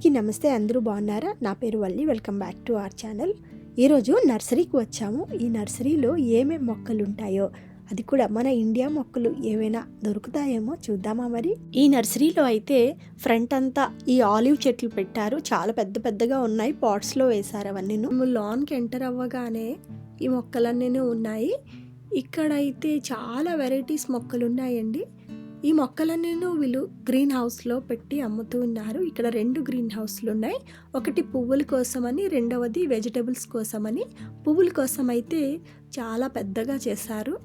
అందరికీ నమస్తే అందరూ బాగున్నారా? నా పేరు Valli welcome back to our channel. ఈరోజు నర్సరీకి వచ్చాము. ఈ నర్సరీలో ఏమేమి మొక్కలు ఉంటాయో అది కూడా మన ఇండియా మొక్కలు ఏవైనా దొరుకుతాయేమో చూద్దామా మరి? ఈ నర్సరీలో అయితే ఫ్రంట్ అంతా ఈ ఆలివ్ చెట్లు పెట్టారు. చాలా పెద్ద పెద్దగా ఉన్నాయి. పాట్స్లో వేశారు అవన్నీ. లాన్కి ఎంటర్ అవ్వగానే ఈ మొక్కలన్నీ ఉన్నాయి. ఇక్కడైతే చాలా వెరైటీస్ మొక్కలు ఉన్నాయండి. ఈ మొక్కలన్నీ వీళ్ళు గ్రీన్ హౌస్లో పెట్టి అమ్ముతూ ఉన్నారు. ఇక్కడ రెండు గ్రీన్ హౌస్లు ఉన్నాయి ఒకటి పువ్వుల కోసమని రెండవది వెజిటబుల్స్ కోసమని. పువ్వుల కోసం అయితే చాలా పెద్దగా చేశారు.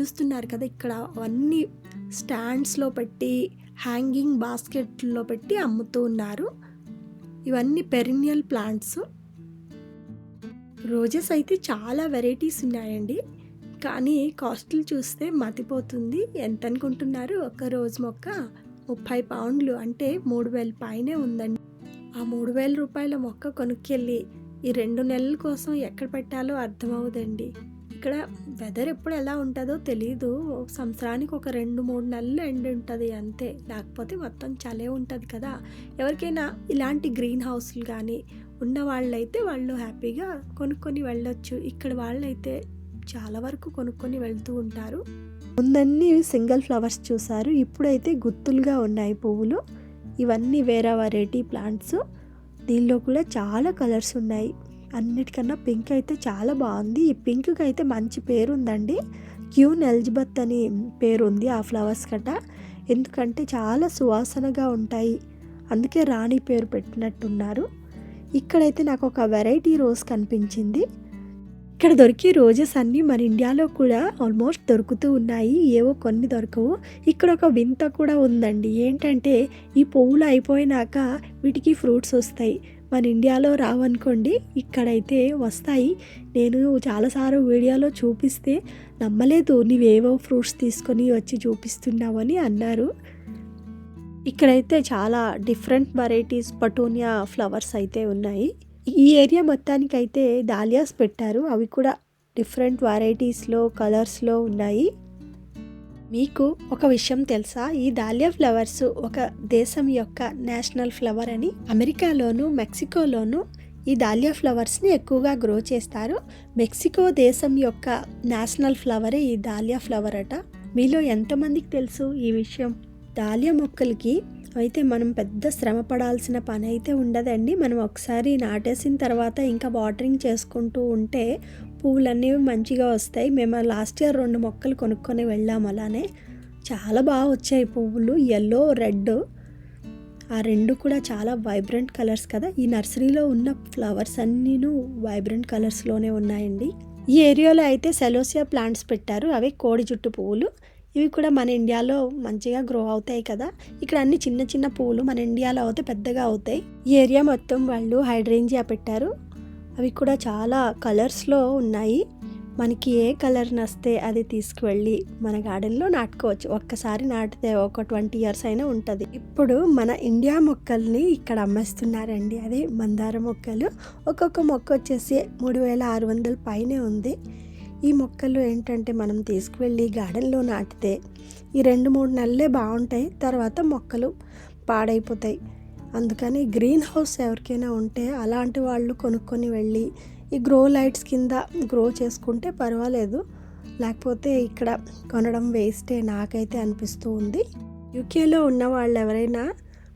చూస్తున్నారు కదా ఇక్కడ అవన్నీ స్టాండ్స్లో పెట్టి హ్యాంగింగ్ బాస్కెట్లో పెట్టి అమ్ముతూ ఉన్నారు. ఇవన్నీ పెరినియల్ ప్లాంట్స్. రోజెస్ అయితే చాలా వెరైటీస్ ఉన్నాయండి. కానీ కాస్ట్లు చూస్తే మతిపోతుంది. ఎంత అనుకుంటున్నారు ఒక రోజు మొక్క ముప్పై పౌండ్లు అంటే మూడు వేల పైనే ఉందండి. ఆ మూడు వేల రూపాయల మొక్క కొనుక్కెళ్ళి ఈ రెండు నెలల కోసం ఎక్కడ పెట్టాలో అర్థమవుదండి. ఇక్కడ వెదర్ ఎప్పుడు ఎలా ఉంటుందో తెలియదు సంవత్సరానికి ఒక రెండు మూడు నెలలు ఎండ్ ఉంటుంది అంతే. లేకపోతే మొత్తం చలే ఉంటుంది కదా. ఎవరికైనా ఇలాంటి గ్రీన్ హౌస్లు కానీ ఉన్న వాళ్ళైతే వాళ్ళు హ్యాపీగా కొనుక్కొని వెళ్ళొచ్చు. ఇక్కడ వాళ్ళైతే చాలా వరకు కొనుక్కొని వెళ్తూ ఉంటారు. ముందన్నీ సింగిల్ ఫ్లవర్స్ చూసారు. ఇప్పుడైతే గుత్తులుగా ఉన్నాయి పువ్వులు. ఇవన్నీ వేరే వెరైటీ ప్లాంట్స్. దీనిలో కూడా చాలా కలర్స్ ఉన్నాయి. అన్నిటికన్నా పింక్ అయితే చాలా బాగుంది. ఈ పింక్కి అయితే మంచి పేరు ఉందండి క్యూన్ ఎలిజబెత్ అని పేరు ఉంది ఆ ఫ్లవర్స్ కట. ఎందుకంటే చాలా సువాసనగా ఉంటాయి. అందుకే రాణి పేరు పెట్టినట్టున్నారు. ఇక్కడైతే నాకు ఒక వెరైటీ రోజ్ కనిపించింది. ఇక్కడ దొరికే రోజెస్ అన్నీ మన ఇండియాలో కూడా ఆల్మోస్ట్ దొరుకుతూ ఉన్నాయి. ఏవో కొన్ని దొరకవు. ఇక్కడ ఒక వింత కూడా ఉందండి. ఏంటంటే ఈ పువ్వులు అయిపోయినాక వీటికి ఫ్రూట్స్ వస్తాయి. మన ఇండియాలో రావనుకోండి ఇక్కడైతే వస్తాయి. నేను చాలాసార్లు వీడియోలో చూపిస్తే నమ్మలేదు నీవేవో ఫ్రూట్స్ తీసుకొని వచ్చి చూపిస్తున్నావని అన్నారు. ఇక్కడైతే చాలా డిఫరెంట్ వెరైటీస్ పటోనియా ఫ్లవర్స్ అయితే ఉన్నాయి. ఈ ఏరియా మొత్తానికైతే దాలియాస్ పెట్టారు. అవి కూడా డిఫరెంట్ వెరైటీస్లో కలర్స్లో ఉన్నాయి. మీకు ఒక విషయం తెలుసా? ఈ దాలియా ఫ్లవర్స్ ఒక దేశం యొక్క నేషనల్ ఫ్లవర్ అని అమెరికాలోను మెక్సికోలోను ఈ దాలియా ఫ్లవర్స్ని ఎక్కువగా గ్రో చేస్తారు. మెక్సికో దేశం యొక్క నేషనల్ ఫ్లవరే ఈ దాలియా ఫ్లవర్ అట మీలో ఎంతమందికి తెలుసు ఈ విషయం? దాలియా మొక్కలకి అయితే మనం పెద్ద శ్రమ పడాల్సిన పని అయితే ఉండదండి. మనం ఒకసారి నాటేసిన తర్వాత ఇంకా వాటరింగ్ చేసుకుంటూ ఉంటే పువ్వులన్నీ మంచిగా వస్తాయి. మేము లాస్ట్ ఇయర్ రెండు మొక్కలు కొనుక్కొని వెళ్ళాము అలానే. చాలా బాగా వచ్చాయి పువ్వులు. ఎల్లో రెడ్ ఆ రెండు కూడా చాలా వైబ్రెంట్ కలర్స్ కదా. ఈ నర్సరీలో ఉన్న ఫ్లవర్స్ అన్నీను వైబ్రెంట్ కలర్స్లోనే ఉన్నాయండి. ఈ ఏరియాలో అయితే సెలోసియా ప్లాంట్స్ పెట్టారు. అవి కోడి జుట్టు పువ్వులు. ఇవి కూడా మన ఇండియాలో మంచిగా గ్రో అవుతాయి కదా. ఇక్కడ అన్ని చిన్న చిన్న పూలు మన ఇండియాలో అయితే పెద్దగా అవుతాయి. ఈ ఏరియా మొత్తం వాళ్ళు హైడ్రేంజియా పెట్టారు. అవి కూడా చాలా కలర్స్లో ఉన్నాయి. మనకి ఏ కలర్ నస్తే అది తీసుకువెళ్ళి మన గార్డెన్లో నాటుకోవచ్చు. ఒక్కసారి నాటితే ఒక ట్వంటీ ఇయర్స్ అయినా ఉంటుంది. ఇప్పుడు మన ఇండియా మొక్కల్ని ఇక్కడ అమ్మేస్తున్నారండి. అదే మందార మొక్కలు. ఒక్కొక్క మొక్క వచ్చేసి మూడు వేల ఆరు వందల పైనే ఉంది. ఈ మొక్కలు ఏంటంటే మనం తీసుకువెళ్ళి గార్డెన్లో నాటితే ఈ రెండు మూడు నెలలే బాగుంటాయి తర్వాత మొక్కలు పాడైపోతాయి. అందుకని గ్రీన్ హౌస్ ఎవరికైనా ఉంటే అలాంటి వాళ్ళు కొనుక్కొని వెళ్ళి ఈ గ్రో లైట్స్ కింద గ్రో చేసుకుంటే పర్వాలేదు. లేకపోతే ఇక్కడ కొనడం వేస్టే నాకైతే అనిపిస్తూ ఉంది. యూకేలో ఉన్న వాళ్ళు ఎవరైనా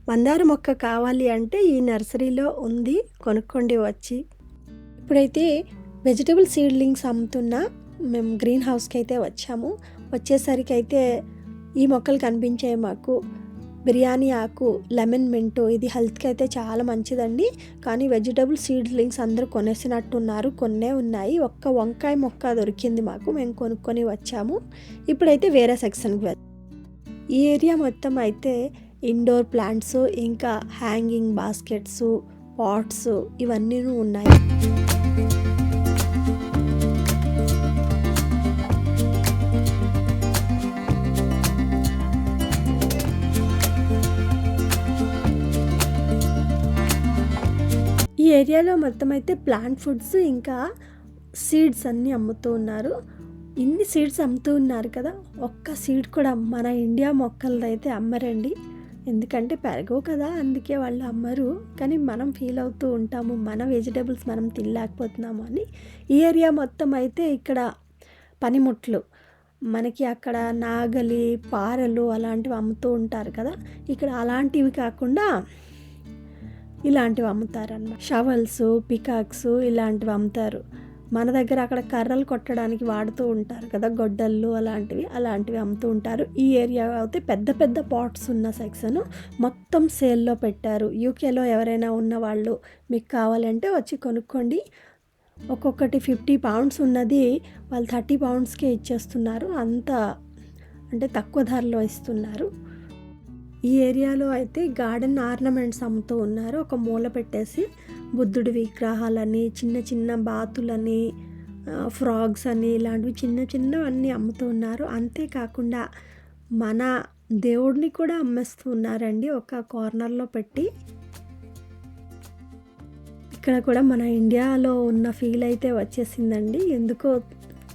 మందార మొక్క కావాలి అంటే ఈ నర్సరీలో ఉంది కొనుక్కోండి వచ్చి. ఇప్పుడైతే వెజిటబుల్ సీడ్లింగ్స్ అమ్ముతున్న మేము గ్రీన్ హౌస్కి అయితే వచ్చాము. వచ్చేసరికి అయితే ఈ మొక్కలు కనిపించాయి మాకు. బిర్యానీ ఆకు లెమన్ మింటో ఇది హెల్త్కి అయితే చాలా మంచిదండి. కానీ వెజిటబుల్ సీడ్లింగ్స్ అందరూ కొనేసినట్టున్నారు. కొన్నే ఉన్నాయి. ఒక్క వంకాయ మొక్క దొరికింది మాకు. మేము కొనుక్కొని వచ్చాము. ఇప్పుడైతే వేరే సెక్షన్కి వెళ్తాం ఈ ఏరియా మొత్తం అయితే ఇండోర్ ప్లాంట్స్ ఇంకా హ్యాంగింగ్ బాస్కెట్స్ పాట్స్ ఇవన్నీ ఉన్నాయి. ఈ ఏరియాలో మొత్తం అయితే ప్లాంట్ ఫుడ్స్ ఇంకా సీడ్స్ అన్నీ అమ్ముతూ ఉన్నారు. ఇన్ని సీడ్స్ అమ్ముతూ ఉన్నారు కదా ఒక్క సీడ్ కూడా మన ఇండియా మొక్కలదైతే అమ్మరండి. ఎందుకంటే పెరగవు కదా అందుకే వాళ్ళు అమ్మరు. కానీ మనం ఫీల్ అవుతూ ఉంటాము మన వెజిటేబుల్స్ మనం తినలేకపోతున్నాము అని. ఈ ఏరియా మొత్తం అయితే ఇక్కడ పనిముట్లు. మనకి అక్కడ నాగలి పారలు అలాంటివి అమ్ముతూ ఉంటారు కదా ఇక్కడ అలాంటివి కాకుండా ఇలాంటివి అమ్ముతారన్నమాట. షవల్స్ పికాక్స్ ఇలాంటివి అమ్ముతారు. మన దగ్గర అక్కడ కర్రలు కొట్టడానికి వాడుతూ ఉంటారు కదా గొడ్డళ్ళు అలాంటివి అలాంటివి అమ్ముతూ ఉంటారు. ఈ ఏరియా అయితే పెద్ద పెద్ద పాట్స్ ఉన్న సెక్షన్ మొత్తం సేల్లో పెట్టారు. యూకేలో ఎవరైనా ఉన్న వాళ్ళు మీకు కావాలంటే వచ్చి కొనుక్కోండి. ఒక్కొక్కటి ఫిఫ్టీ పౌండ్స్ ఉన్నది వాళ్ళు థర్టీ పౌండ్స్కే ఇచ్చేస్తున్నారు. అంత అంటే తక్కువ ధరలో ఇస్తున్నారు. ఈ ఏరియాలో అయితే గార్డెన్ ఆర్నమెంట్స్ అమ్ముతూ ఉన్నారు. ఒక మూల పెట్టేసి బుద్ధుడి విగ్రహాలని చిన్న చిన్న బాతులని ఫ్రాగ్స్ అని ఇలాంటివి చిన్న చిన్నవన్నీ అమ్ముతూ ఉన్నారు. అంతేకాకుండా మన దేవుడిని కూడా అమ్మేస్తూ ఉన్నారండి ఒక కార్నర్లో పెట్టి. ఇక్కడ కూడా మన ఇండియాలో ఉన్న ఫీల్ అయితే వచ్చేసిందండి. ఎందుకో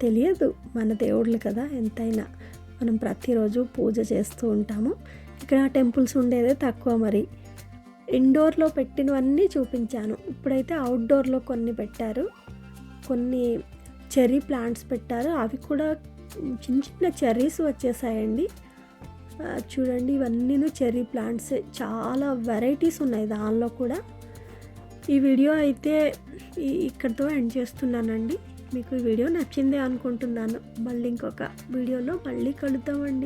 తెలియదు మన దేవుళ్ళు కదా ఎంతైనా. మనం ప్రతిరోజు పూజ చేస్తూ ఉంటాము. ఇక్కడ టెంపుల్స్ ఉండేదే తక్కువ మరి. ఇండోర్లో పెట్టినవన్నీ చూపించాను. ఇప్పుడైతే అవుట్డోర్లో కొన్ని పెట్టారు. కొన్ని చెర్రీ ప్లాంట్స్ పెట్టారు. అవి కూడా చిన్న చిన్న చెర్రీస్ వచ్చేసాయండి. చూడండి ఇవన్నీ చెర్రీ ప్లాంట్స్. చాలా వెరైటీస్ ఉన్నాయి దానిలో కూడా. ఈ వీడియో అయితే ఈ- ఇక్కడితో ఎండ్ చేస్తున్నానండి. మీకు ఈ వీడియో నచ్చిందే అనుకుంటున్నాను. మళ్ళీ ఇంకొక వీడియోలో మళ్ళీ కలుద్దామండి.